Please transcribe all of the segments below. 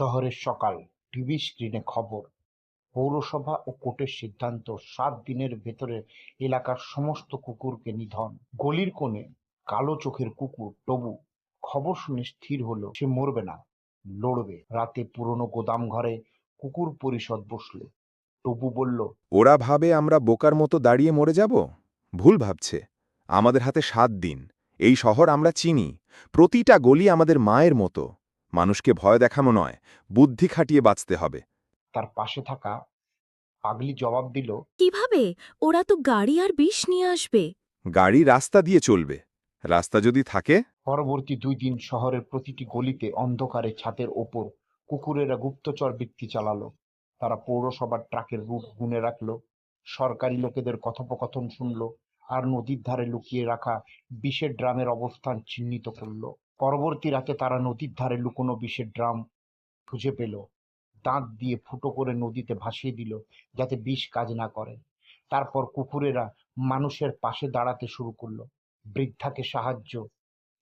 শহরের সকাল, টিভি স্ক্রিনে খবর, পৌরসভা ও কোর্টের সিদ্ধান্ত, সাত দিনের ভেতরে এলাকার সমস্ত কুকুরকে নিধন। গলির কোণে কালো চোখের কুকুর, তবু খবর শুনে স্থির হলো, সে মরবে না, লড়বে। রাতে পুরনো গোদাম ঘরে কুকুর পরিষদ বসল। তবু বলল, ওরা ভাবে আমরা বোকার মতো দাঁড়িয়ে মরে যাব? ভুল ভাবছে। আমাদের হাতে সাত দিন। এই শহর আমরা চিনি। প্রতিটা গলি আমাদের মায়ের মতো। মানুষকে ভয় দেখানো নয় বুদ্ধি খাটিয়ে বাঁচতে হবে। তার পাশে থাকা পাগলি জবাব দিল কীভাবে? ওরা তো গাড়ি আর বিষ নিয়ে আসবে। গাড়ি রাস্তা দিয়ে চলবে। রাস্তা যদি থাকে? পরবর্তী দুই দিন শহরের প্রতিটি গলিতে অন্ধকারে ছাদের ওপর কুকুরেরা গুপ্তচর বৃত্তি চালালো। তারা পৌরসভার ট্রাকের রুট গুনে রাখল সরকারি লোকেদের কথোপকথন শুনলো আর নদীর ধারে লুকিয়ে রাখা বিষের ড্রামের অবস্থান চিহ্নিত করল। পরবর্তী রাতে তারা নদীর ধারে লুকোনো বিষের ড্রাম খুঁজে পেল। দাঁত দিয়ে ফুটো করে নদীতে ভাসিয়ে দিল যাতে বিষ কাজ না করে। তারপর কুকুরেরা মানুষের পাশে দাঁড়াতে শুরু করল। বৃদ্ধাকে সাহায্য,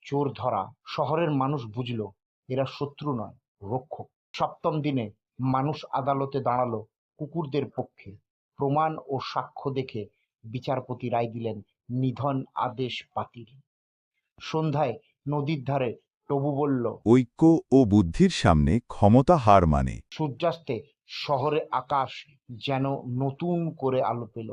চোর ধরা, শহরের মানুষ বুঝল, এরা শত্রু নয়, রক্ষক। সপ্তম দিনে মানুষ আদালতে দাঁড়াল কুকুরদের পক্ষে। প্রমাণ ও সাক্ষ্য দেখে বিচারপতি রায় দিলেন, নিধন আদেশ বাতিল। সন্ধ্যায় নদীর ধারে। তবু বলল ঐক্য ও বুদ্ধির সামনে ক্ষমতা হার মানে। সূর্যাস্তে শহরে আকাশ যেন নতুন করে আলো পেল।